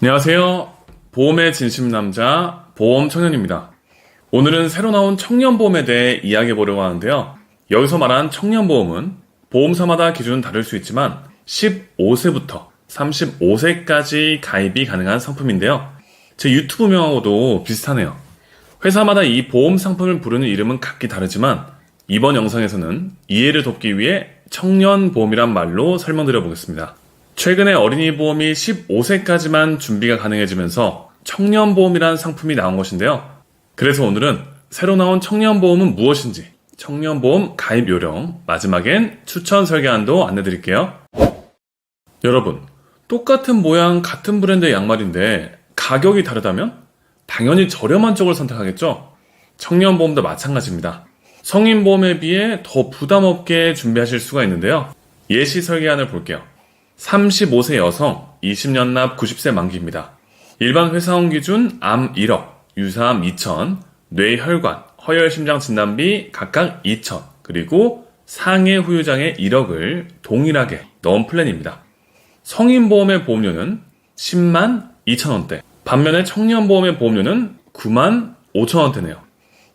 안녕하세요. 보험의 진심 남자 보험 청년입니다. 오늘은 새로 나온 청년보험에 대해 이야기해 보려고 하는데요. 여기서 말한 청년보험은 보험사마다 기준은 다를 수 있지만 15세부터 35세까지 가입이 가능한 상품인데요. 제 유튜브 명하고도 비슷하네요. 회사마다 이 보험 상품을 부르는 이름은 각기 다르지만 이번 영상에서는 이해를 돕기 위해 청년보험이란 말로 설명드려 보겠습니다. 최근에 어린이 보험이 15세까지만 준비가 가능해지면서 청년 보험이라는 상품이 나온 것인데요. 그래서 오늘은 새로 나온 청년 보험은 무엇인지, 청년 보험 가입 요령, 마지막엔 추천 설계안도 안내 드릴게요. 여러분, 똑같은 모양, 같은 브랜드의 양말인데 가격이 다르다면? 당연히 저렴한 쪽을 선택하겠죠? 청년 보험도 마찬가지입니다. 성인 보험에 비해 더 부담 없게 준비하실 수가 있는데요. 예시 설계안을 볼게요. 35세 여성, 20년 납 90세 만기입니다. 일반 회사원 기준 암 1억, 유사암 2천, 뇌혈관, 허혈심장 진단비 각각 2천, 그리고 상해 후유장애 1억을 동일하게 넣은 플랜입니다. 성인 보험의 보험료는 10만 2천 원대, 반면에 청년 보험의 보험료는 9만 5천 원대네요.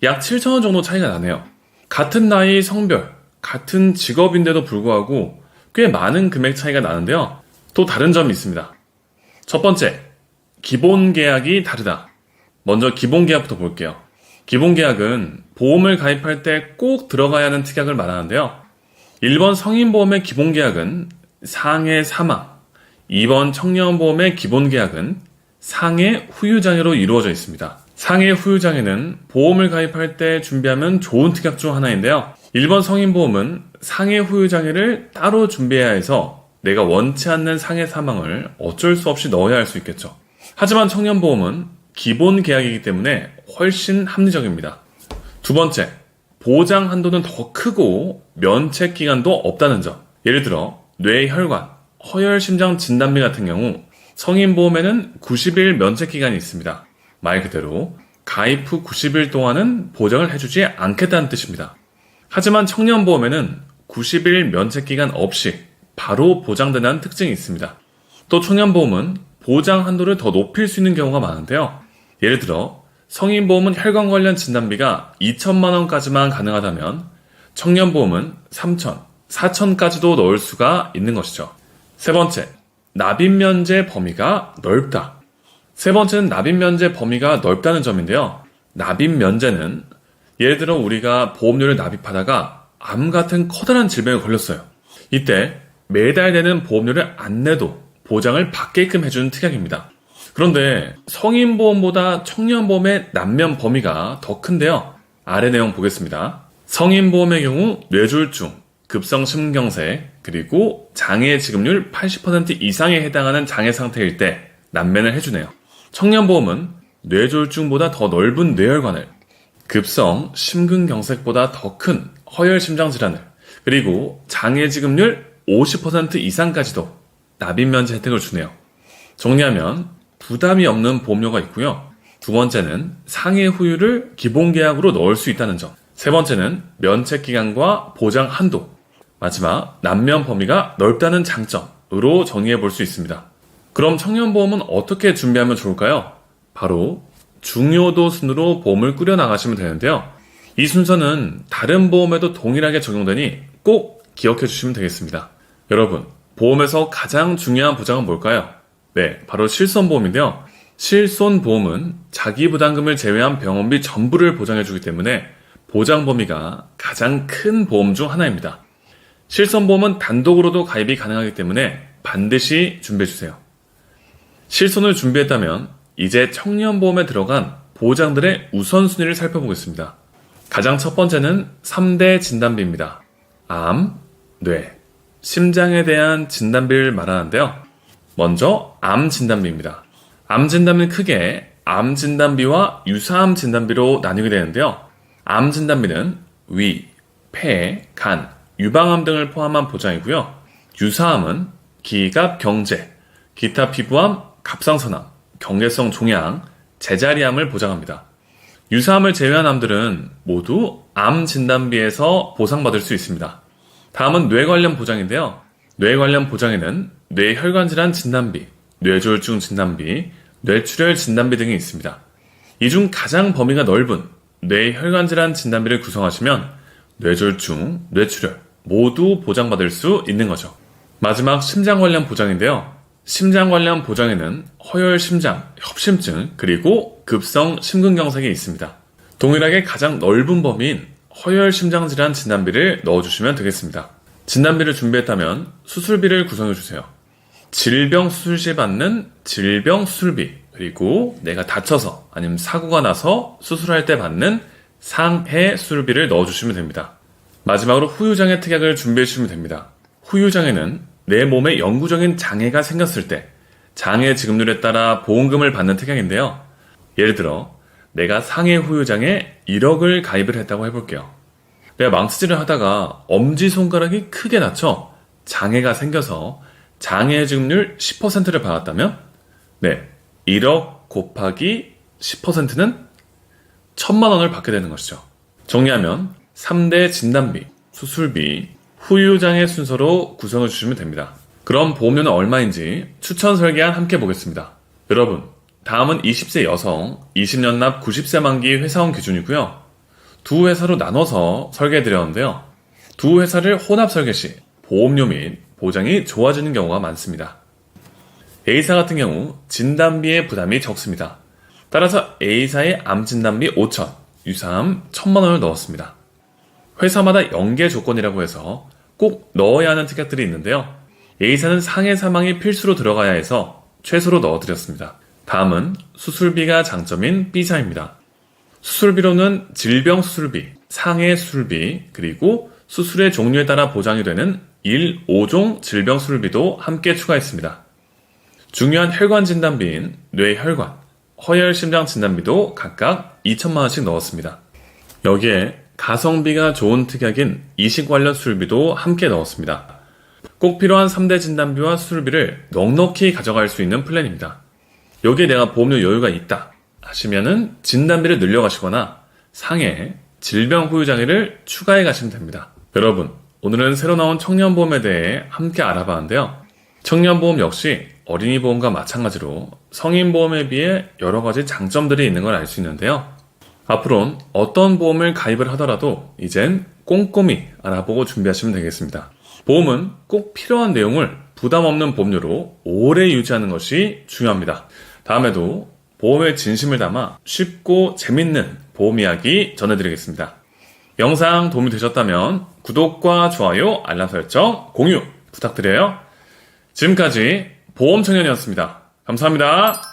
약 7천 원 정도 차이가 나네요. 같은 나이, 성별, 같은 직업인데도 불구하고 꽤 많은 금액 차이가 나는데요. 또 다른 점이 있습니다. 첫 번째, 기본 계약이 다르다. 먼저 기본 계약부터 볼게요. 기본 계약은 보험을 가입할 때 꼭 들어가야 하는 특약을 말하는데요. 1번 성인보험의 기본 계약은 상해 사망, 2번 청년보험의 기본 계약은 상해 후유장애로 이루어져 있습니다. 상해 후유장애는 보험을 가입할 때 준비하면 좋은 특약 중 하나인데요. 1번 성인보험은 상해 후유장애를 따로 준비해야 해서 내가 원치 않는 상해 사망을 어쩔 수 없이 넣어야 할 수 있겠죠. 하지만 청년보험은 기본 계약이기 때문에 훨씬 합리적입니다. 두 번째, 보장 한도는 더 크고 면책 기간도 없다는 점. 예를 들어 뇌혈관, 허혈심장 진단비 같은 경우 성인보험에는 90일 면책 기간이 있습니다. 말 그대로 가입 후 90일 동안은 보장을 해주지 않겠다는 뜻입니다. 하지만 청년보험에는 90일 면책 기간 없이 바로 보장되는 특징이 있습니다. 또 청년보험은 보장 한도를 더 높일 수 있는 경우가 많은데요. 예를 들어 성인보험은 혈관 관련 진단비가 2천만 원까지만 가능하다면 청년보험은 3천, 4천까지도 넣을 수가 있는 것이죠. 세 번째, 납입 면제 범위가 넓다. 세 번째는 납입 면제 범위가 넓다는 점인데요. 납입 면제는 예를 들어 우리가 보험료를 납입하다가 암 같은 커다란 질병에 걸렸어요. 이때 매달 내는 보험료를 안 내도 보장을 받게끔 해주는 특약입니다. 그런데 성인보험보다 청년보험의 남면 범위가 더 큰데요. 아래 내용 보겠습니다. 성인보험의 경우 뇌졸중, 급성심경색, 그리고 장애 지급률 80% 이상에 해당하는 장애 상태일 때 남면을 해주네요. 청년보험은 뇌졸중보다 더 넓은 뇌혈관을, 급성 심근경색보다 더 큰 허혈심장 질환을, 그리고 장애 지급률 50% 이상까지도 납입 면제 혜택을 주네요. 정리하면 부담이 없는 보험료가 있고요. 두 번째는 상해 후유를 기본 계약으로 넣을 수 있다는 점. 세 번째는 면책 기간과 보장 한도. 마지막 남면 범위가 넓다는 장점으로 정의해 볼 수 있습니다. 그럼 청년보험은 어떻게 준비하면 좋을까요? 바로 중요도 순으로 보험을 꾸려 나가시면 되는데요. 이 순서는 다른 보험에도 동일하게 적용되니 꼭 기억해 주시면 되겠습니다. 여러분, 보험에서 가장 중요한 보장은 뭘까요? 네, 바로 실손보험인데요. 실손보험은 자기 부담금을 제외한 병원비 전부를 보장해주기 때문에 보장 범위가 가장 큰 보험 중 하나입니다. 실손보험은 단독으로도 가입이 가능하기 때문에 반드시 준비해주세요. 실손을 준비했다면 이제 청년보험에 들어간 보장들의 우선순위를 살펴보겠습니다. 가장 첫 번째는 3대 진단비입니다. 암, 뇌, 심장에 대한 진단비를 말하는데요. 먼저 암 진단비입니다. 암 진단비는 크게 암 진단비와 유사암 진단비로 나뉘게 되는데요. 암 진단비는 위, 폐, 간, 유방암 등을 포함한 보장이고요. 유사암은 기갑 경제, 기타 피부암, 갑상선암, 경계성 종양, 제자리암을 보장합니다. 유사암을 제외한 암들은 모두 암 진단비에서 보상받을 수 있습니다. 다음은 뇌 관련 보장인데요. 뇌 관련 보장에는 뇌혈관 질환 진단비, 뇌졸중 진단비, 뇌출혈 진단비 등이 있습니다. 이 중 가장 범위가 넓은 뇌혈관 질환 진단비를 구성하시면 뇌졸중, 뇌출혈 모두 보장받을 수 있는 거죠. 마지막 심장 관련 보장인데요. 심장 관련 보장에는 허혈 심장, 협심증, 그리고 급성 심근경색이 있습니다. 동일하게 가장 넓은 범위인 허혈 심장 질환 진단비를 넣어주시면 되겠습니다. 진단비를 준비했다면 수술비를 구성해 주세요. 질병 수술 시 받는 질병 수술비, 그리고 내가 다쳐서 아니면 사고가 나서 수술할 때 받는 상해 수술비를 넣어주시면 됩니다. 마지막으로 후유장애 특약을 준비해 주시면 됩니다. 후유장애는 내 몸에 영구적인 장애가 생겼을 때 장애 지급률에 따라 보험금을 받는 특약인데요. 예를 들어 내가 상해 후유장애 1억을 가입을 했다고 해볼게요. 내가 망치질을 하다가 엄지손가락이 크게 다쳐 장애가 생겨서 장애 지급률 10%를 받았다면 네, 1억 곱하기 10%는 1000만 원을 받게 되는 것이죠. 정리하면 3대 진단비, 수술비, 후유장애 순서로 구성해 주시면 됩니다. 그럼 보험료는 얼마인지 추천 설계안 함께 보겠습니다. 여러분, 다음은 20세 여성, 20년 납 90세 만기 회사원 기준이고요. 두 회사로 나눠서 설계해 드렸는데요. 두 회사를 혼합 설계 시 보험료 및 보장이 좋아지는 경우가 많습니다. A사 같은 경우 진단비의 부담이 적습니다. 따라서 A사의 암 진단비 5천, 유사암 1천만 원을 넣었습니다. 회사마다 연계 조건이라고 해서 꼭 넣어야 하는 특약들이 있는데요. A사는 상해 사망이 필수로 들어가야 해서 최소로 넣어드렸습니다. 다음은 수술비가 장점인 B사입니다. 수술비로는 질병 수술비, 상해 수술비, 그리고 수술의 종류에 따라 보장이 되는 1, 5종 질병 수술비도 함께 추가했습니다. 중요한 혈관 진단비인 뇌혈관, 허혈 심장 진단비도 각각 2천만 원씩 넣었습니다. 여기에 가성비가 좋은 특약인 이식 관련 수술비도 함께 넣었습니다. 꼭 필요한 3대 진단비와 수술비를 넉넉히 가져갈 수 있는 플랜입니다. 여기에 내가 보험료 여유가 있다 하시면은 진단비를 늘려가시거나 상해, 질병 후유 장애를 추가해 가시면 됩니다. 여러분, 오늘은 새로 나온 청년보험에 대해 함께 알아봤는데요. 청년보험 역시 어린이보험과 마찬가지로 성인보험에 비해 여러 가지 장점들이 있는 걸 알 수 있는데요. 앞으로는 어떤 보험을 가입을 하더라도 이젠 꼼꼼히 알아보고 준비하시면 되겠습니다. 보험은 꼭 필요한 내용을 부담 없는 보험료로 오래 유지하는 것이 중요합니다. 다음에도 보험의 진심을 담아 쉽고 재밌는 보험 이야기 전해드리겠습니다. 영상 도움이 되셨다면 구독과 좋아요, 알람 설정, 공유 부탁드려요. 지금까지 보험청년이었습니다. 감사합니다.